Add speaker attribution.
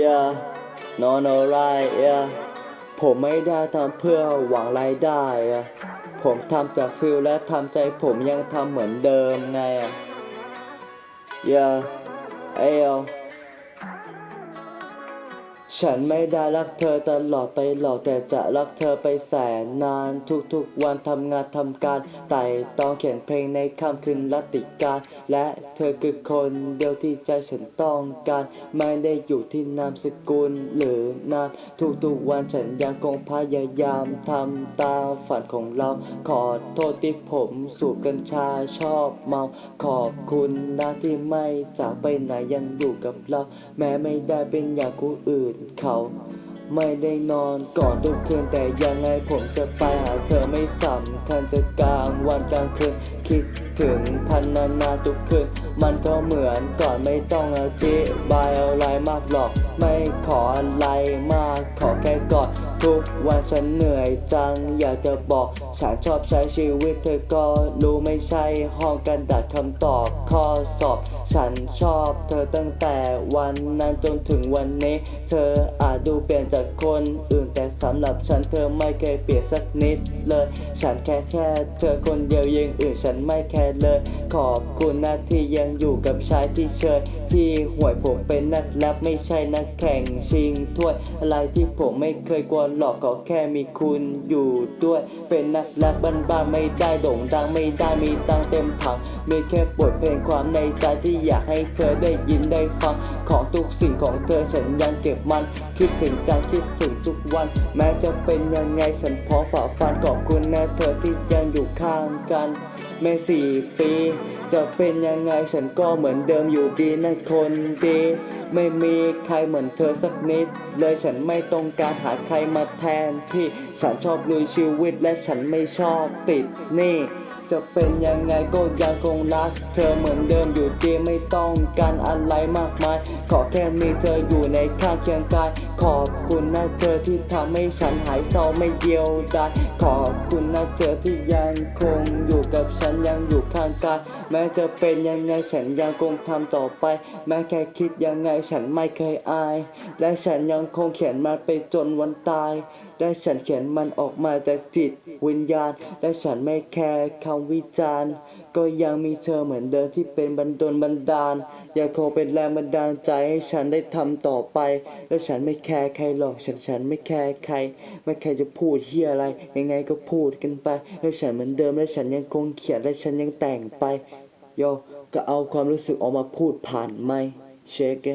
Speaker 1: yeah no no right yeah ผมไม่ได้ทำเพื่อหวังรายได้ ผมทำจากฟิลและทำใจผมยังทำเหมือนเดิมไง yeah เอ้ย ฉันไม่ได้รักเธอตลอดไปหรอกแต่จะรักเธอไปแสนนานทุกๆวันทำงานทำการไต่ต้องเขียนเพลงในค่ำคืนรัติการ และเธอคือคนเดียวที่ใจฉันต้องการ ไม่ได้อยู่ที่นามสกุลหรือนามทุกๆวันฉันยังคงพยายามทำตามฝันของเรา ขอโทษที่ผมสูบกัญชาชอบเมาขอบคุณนะที่ไม่จากไปไหนยังอยู่กับเรา แม้ไม่ได้เป็นอย่างคนอื่นเขาไม่ได้นอนก่อนทุกคืนแต่ยังไงผมจะไปหาเธอไม่สำคัญจะกลางวันกลางคืน คิดถึงพันนานาทุกคืน มันก็เหมือนก่อนไม่ต้องอธิบายอะไรมากหรอก ไม่ขออะไรมากขอ ทุกวันฉันเหนื่อยจังอยากจะบอก ฉันชอบใช้ชีวิตเธอก็รู้ไม่ใช่ห้องกันดัดคำตอบข้อสอบ ฉันชอบเธอตั้งแต่วันนั้นจนถึงวันนี้ เธออาจดูเปลี่ยนจากคนอื่นแต่สำหรับฉันเธอไม่เคยเปลี่ยนสักนิดเลย ฉันแค่แค่เธอคนเดียวยังอื่นฉันไม่แคร์เลย ขอบคุณนะที่ยังอยู่กับชายที่เชยที่ห่วยผมเป็นนักแรปไม่ใช่นักแข่งชิงถ้วยอะไรที่ผมไม่เคยกลัวหรอกก็แค่มีคุณอยู่ด้วย เป็นนักแรปบ้านๆไม่ได้โด่งดังไม่ได้มีตังเต็มถังมีแค่บทเพลงความในใจที่อยากให้เธอได้ยินได้ฟังของทุกสิ่งของเธอฉันยังเก็บมัน คิดถึงจังคิดถึงทุกวัน แม้จะเป็นยังไงฉันพอฝ่าฟันขอบคุณนะเธอที่ยังอยู่ข้างกัน แม่สี่ปี จะเป็นยังไงฉันก็เหมือนเดิมอยู่ดีนะคนดี ไม่มีใครเหมือนเธอสักนิด เลยฉันไม่ต้องการหาใครมาแทนที่ฉันชอบลุยชีวิตและฉันไม่ชอบติดหนี่ จะเป็นยังไงก็ยังคงรัก เธอเหมือนเดิมอยู่ดีไม่ต้องการอะไรมากมาย ขอแค่มีเธออยู่ในข้างเคียงกาย ขอบคุณนะเธอที่ทำให้ฉันหายเศร้าไม่เดียวดายขอบคุณนะเธอที่ยังคงอยู่กับฉันยังอยู่ข้างกายแม้จะเป็นยังไงฉันยังคงทำต่อไป แม้แค่คิดยังไงฉันไม่เคยอาย และฉันยังคงเขียนมันไปจนวันตายและฉันเขียนมันออกมาจากจิตวิญญาณ และฉันไม่แคร์คำวิจารณ์ ก็ยังมีเธอเหมือนเดิมที่เป็นบันดลบันดาล ยังคงเป็นแรงบันดาลใจให้ฉันได้ทำต่อไป และฉันไม่แคร์ใครหรอก ฉันฉันไม่แคร์ใคร ไม่ใคร์จะพูดเฮียอะไร ยังไงก็พูดกันไป และฉันเหมือนเดิม และฉันยังคงเขียน และฉันยังแต่งไป โยก็เอาความรู้สึกออกมาพูดผ่านไม่เชคเก